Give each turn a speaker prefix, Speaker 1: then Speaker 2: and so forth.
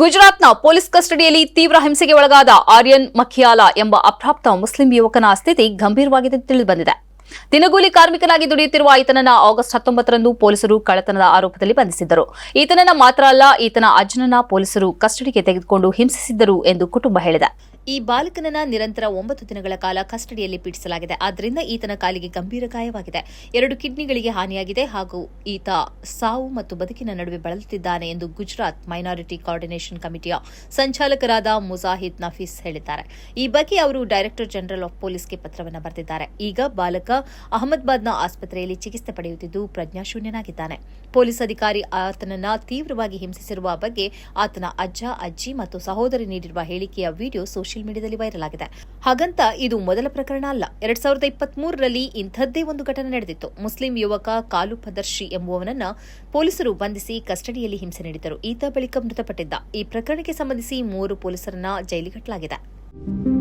Speaker 1: ಗುಜರಾತ್ನ ಪೊಲೀಸ್ ಕಸ್ಟಡಿಯಲ್ಲಿ ತೀವ್ರ ಹಿಂಸೆಗೆ ಒಳಗಾದ ಆರ್ಯನ್ ಮಖಿಯಾಲ ಎಂಬ ಅಪ್ರಾಪ್ತ ಮುಸ್ಲಿಂ ಯುವಕನ ಸ್ಥಿತಿ ಗಂಭೀರವಾಗಿದೆ ತಿಳಿದುಬಂದಿದೆ. ದಿನಗೂಲಿ ಕಾರ್ಮಿಕನಾಗಿ ದುಡಿಯುತ್ತಿರುವ ಈತನನ್ನ ಆಗಸ್ಟ್ ಹತ್ತೊಂಬತ್ತರಂದು ಪೊಲೀಸರು ಕಳ್ಳತನದ ಆರೋಪದಲ್ಲಿ ಬಂಧಿಸಿದ್ದರು. ಈತನನ್ನ ಮಾತ್ರ ಅಲ್ಲ, ಈತನ ಅಜ್ಜನನ್ನ ಪೊಲೀಸರು ಕಸ್ಟಡಿಗೆ ತೆಗೆದುಕೊಂಡು ಹಿಂಸಿಸಿದ್ದರು ಎಂದು ಕುಟುಂಬ ಹೇಳಿದೆ. ಈ ಬಾಲಕನನ್ನ ನಿರಂತರ ಒಂಬತ್ತು ದಿನಗಳ ಕಾಲ ಕಸ್ಟಡಿಯಲ್ಲಿ ಪೀಡಿಸಲಾಗಿದೆ. ಆದ್ದರಿಂದ ಈತನ ಕಾಲಿಗೆ ಗಂಭೀರ ಗಾಯವಾಗಿದೆ. ಎರಡು ಕಿಡ್ನಿಗಳಿಗೆ ಹಾನಿಯಾಗಿದೆ ಹಾಗೂ ಈತ ಸಾವು ಮತ್ತು ಬದುಕಿನ ನಡುವೆ ಬಳಲುತ್ತಿದ್ದಾನೆ ಎಂದು ಗುಜರಾತ್ ಮೈನಾರಿಟಿ ಕೋಆರ್ಡಿನೇಷನ್ ಕಮಿಟಿಯ ಸಂಚಾಲಕರಾದ ಮುಜಾಹಿದ್ ನಫೀಸ್ ಹೇಳಿದ್ದಾರೆ. ಈ ಬಗ್ಗೆ ಅವರು ಡೈರೆಕ್ಟರ್ ಜನರಲ್ ಆಫ್ ಪೊಲೀಸ್ಗೆ ಪತ್ರವನ್ನು ಬರೆದಿದ್ದಾರೆ. ಈಗ ಬಾಲಕ ಅಹಮದಾಬಾದ್ನ ಆಸ್ಪತ್ರೆಯಲ್ಲಿ ಚಿಕಿತ್ಸೆ ಪಡೆಯುತ್ತಿದ್ದು ಪ್ರಜ್ಞಾಶೂನ್ಯನಾಗಿದ್ದಾನೆ. ಪೊಲೀಸ್ ಅಧಿಕಾರಿ ಆತನನ್ನ ತೀವ್ರವಾಗಿ ಹಿಂಸಿಸಿರುವ ಬಗ್ಗೆ ಆತನ ಅಜ್ಜ, ಅಜ್ಜಿ ಮತ್ತು ಸಹೋದರಿ ನೀಡಿರುವ ಹೇಳಿಕೆಯ ವಿಡಿಯೋ ಸೋಷಿಯಲ್ ಮೀಡಿಯಾದಲ್ಲಿ ವೈರಲ್ ಆಗಿದೆ. ಹಾಗಂತ ಇದು ಮೊದಲ ಪ್ರಕರಣ ಅಲ್ಲ. ಎರಡ್ ಸಾವಿರದ ಇಪ್ಪತ್ತ್ ಮೂರರಲ್ಲಿ ಇಂಥದ್ದೇ ಒಂದು ಘಟನೆ ನಡೆದಿತ್ತು. ಮುಸ್ಲಿಂ ಯುವಕ ಕಾಲು ಪದರ್ಶಿ ಎಂಬುವವನನ್ನ ಪೊಲೀಸರು ಬಂಧಿಸಿ ಕಸ್ಟಡಿಯಲ್ಲಿ ಹಿಂಸೆ ನೀಡಿದ್ದರು. ಈತ ಬಳಿಕ ಮೃತಪಟ್ಟಿದ್ದ. ಈ ಪ್ರಕರಣಕ್ಕೆ ಸಂಬಂಧಿಸಿ ಮೂವರು ಪೊಲೀಸರನ್ನ ಜೈಲಿಗಟ್ಟಲಾಗಿದೆ.